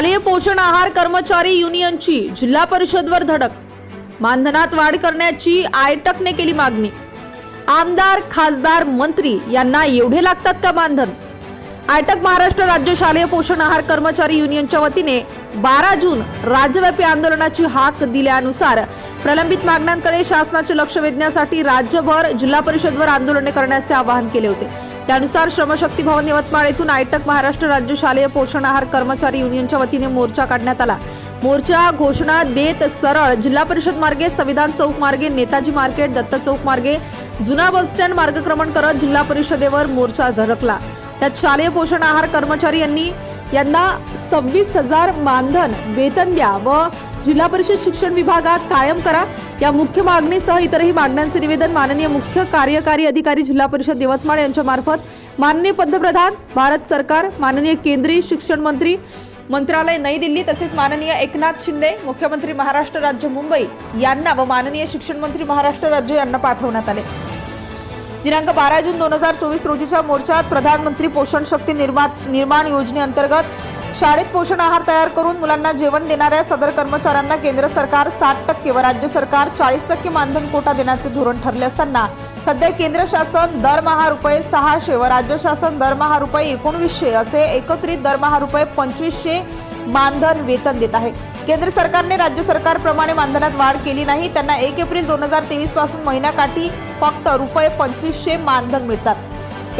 शालेय पोषण आहार कर्मचारी युनियनची जिल्हा परिषदवर धडक. मानधनात वाढ करण्याची आयटकने केली मागणी. आमदार खासदार मंत्री यांना एवढे लागतात का मानधन? आयटक महाराष्ट्र राज्य शालेय पोषण आहार कर्मचारी युनियनच्या वतीने बारा जून राज्यव्यापी आंदोलनाची हाक दिल्यानुसार प्रलंबित मागण्यांकडे शासनाचे लक्ष वेधण्यासाठी राज्यभर जिल्हा परिषदवर आंदोलने करण्याचे आवाहन केले होते. त्यानुसार श्रमशक्ती भवन यवतमाळ येथून आयटक महाराष्ट्र राज्य शालेय पोषण आहार कर्मचारी युनियनच्या वतीने मोर्चा काढण्यात आला. मोर्चा घोषणा देत सरळ जिल्हा परिषद मार्गे संविधान चौक मार्गे नेताजी मार्केट दत्त चौक मार्गे जुना बसस्टँड मार्गक्रमण करत जिल्हा परिषदेवर मोर्चा झरकला. त्यात शालेय पोषण आहार कर्मचारी यांनी यांना सव्वीस हजार मानधन वेतन द्या व जिल्हा परिषद शिक्षण विभागात कायम करा. या मुख्य मागणीसह इतरही मागण्यांचे निवेदन माननीय मुख्य कार्यकारी अधिकारी जिल्हा परिषद यवतमाळ यांच्या मार्फत माननीय पंतप्रधान भारत सरकार माननीय केंद्रीय शिक्षण मंत्री मंत्रालय नई दिल्ली तसेच माननीय एकनाथ शिंदे मुख्यमंत्री महाराष्ट्र राज्य मुंबई यांना व माननीय शिक्षण मंत्री महाराष्ट्र राज्य यांना पाठवण्यात आले. दिनांक बारा जून दोन हजार चोवीस रोजीच्या मोर्चात प्रधानमंत्री पोषण शक्ती निर्माण योजनेअंतर्गत शाळेत पोषण आहार तयार करून मुलांना जेवण देणाऱ्या सदर कर्मचाऱ्यांना केंद्र सरकार साठ टक्के व राज्य सरकार चाळीस टक्के मानधन कोटा देण्याचे धोरण ठरले असताना सध्या केंद्र शासन दरमहा रुपये सहाशे व राज्य शासन दरमहा रुपये एकोणवीसशे असे एकत्रित दरमहा रुपये पंचवीसशे मानधन वेतन देत आहे. केंद्र सरकारने राज्य सरकारप्रमाणे मानधनात वाढ केली नाही त्यांना एक एप्रिल दोन हजार तेवीसपासून महिन्याकाठी फक्त रुपये पंचवीसशे मानधन मिळतात.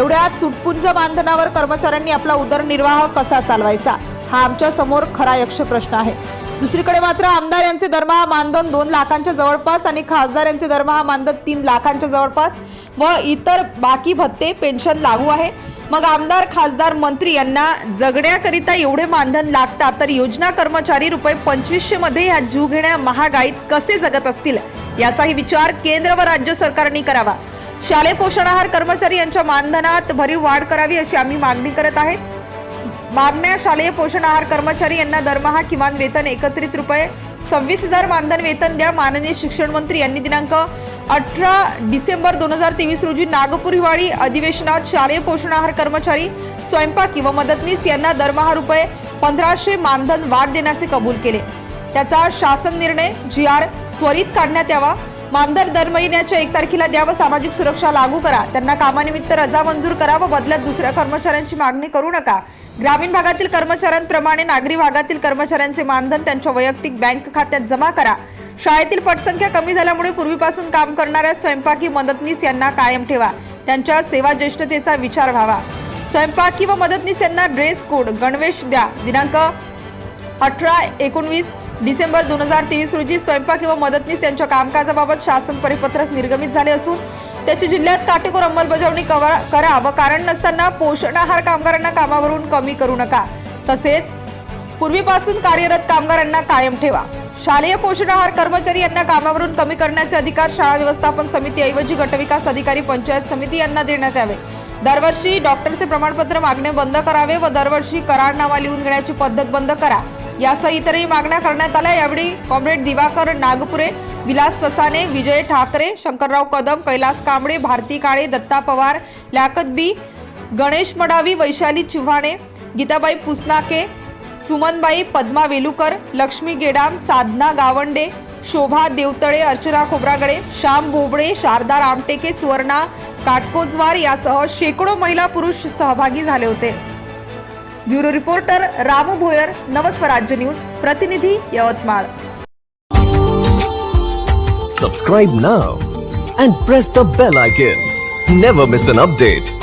एवढ्या तुटपुंज मानधनावर कर्मचाऱ्यांनी आपला उदरनिर्वाह कसा चालवायचा? हा आमच्यासमोर खरा यक्ष प्रश्न आहे. दुसरीकडे मात्र आमदार यांचे दरमहा मानधन दोन लाखांच्या जवळपास आणि खासदार यांचे दरमहा मानधन तीन लाखांच्या जवळपास व इतर बाकी भत्ते पेन्शन लागू आहे. मग आमदार खासदार मंत्री यांना जगण्याकरिता एवढे मानधन लागतात तर योजना कर्मचारी रुपये पंचवीसशे मध्ये ह्या जीवघेण्या महागाईत कसे जगत असतील? याचाही विचार केंद्र व राज्य सरकारने करावा. शालेय पोषण आहार कर्मचारी यांच्या मानधनात भरीव वाढ करावी अशी आम्ही मागणी करत आहे. मागण्या शालेय पोषण आहार कर्मचारी यांना दरमहा किमान वेतन एकत्रित रुपये सव्वीस हजार मानधन वेतन द्या माननीय शिक्षण मंत्री यांनी दिनांक अठरा डिसेंबर दोन हजार तेवीस रोजी नागपूर हिवाळी अधिवेशनात शालेय पोषण आहार कर्मचारी स्वयंपाकी व मदतनीस यांना दरमहा रुपये पंधराशे मानधन वाढ देण्याचे कबूल केले. त्याचा शासन निर्णय जी आर त्वरित काढण्यात यावा मानधन दर महिन्याच्या एक तारखेला द्या व सामाजिक सुरक्षा लागू करा. त्यांना कामानिमित्त रजा मंजूर करा व बदल्यात दुसऱ्या कर्मचाऱ्यांची मागणी करू नका. ग्रामीण भागातील कर्मचाऱ्यांप्रमाणे नागरी भागातील कर्मचाऱ्यांचे मानधन त्यांच्या वैयक्तिक बँक खात्यात जमा करा. शाळेतील पटसंख्या कमी झाल्यामुळे पूर्वीपासून काम करणाऱ्या स्वयंपाकी मदतनीस यांना कायम ठेवा. त्यांच्या सेवा ज्येष्ठतेचा विचार व्हावा. स्वयंपाकी व मदतनीस यांना ड्रेस कोड गणवेश द्या. दिनांक अठरा एकोणवीस डिसेंबर दोन हजार तेवीस रोजी स्वयंपाक व मदतनीस यांच्या कामकाजाबाबत शासन परिपत्रक निर्गमित झाले असून त्याची जिल्ह्यात काटेकोर अंमलबजावणी करा व कारण नसताना पोषण आहार कामगारांना कामावरून कमी करू नका. तसेच पूर्वीपासून कार्यरत कामगारांना कायम ठेवा. शालेय पोषण आहार कर्मचारी यांना कामावरून कमी करण्याचे अधिकार शाळा व्यवस्थापन समितीऐवजी गटविकास अधिकारी पंचायत समिती यांना देण्यात यावे. दरवर्षी डॉक्टरचे प्रमाणपत्र मागणे बंद करावे व दरवर्षी करारनामा लिहून घेण्याची पद्धत बंद करा. यासह इतरही मागण्या करण्यात आल्या. यावेळी कॉम्रेड दिवाकर नागपुरे विलास ससाने विजय ठाकरे शंकरराव कदम कैलास कांबळे भारती काळे दत्ता पवार लाकत बी गणेश मडावी वैशाली चिव्हाणे गीताबाई पुसनाके सुमनबाई पद्मा वेलुकर लक्ष्मी गेडाम साधना गावंडे शोभा देवतळे अर्चना खोब्रागडे श्याम बोबडे शारदा रामटेके सुवर्णा काटकोजवार यासह शेकडो महिला पुरुष सहभागी झाले होते. Bureau reporter Ramu Bhoyar Navswarajya news प्रतिनिधी Yavatmal Subscribe now and press the bell icon. Never miss an update.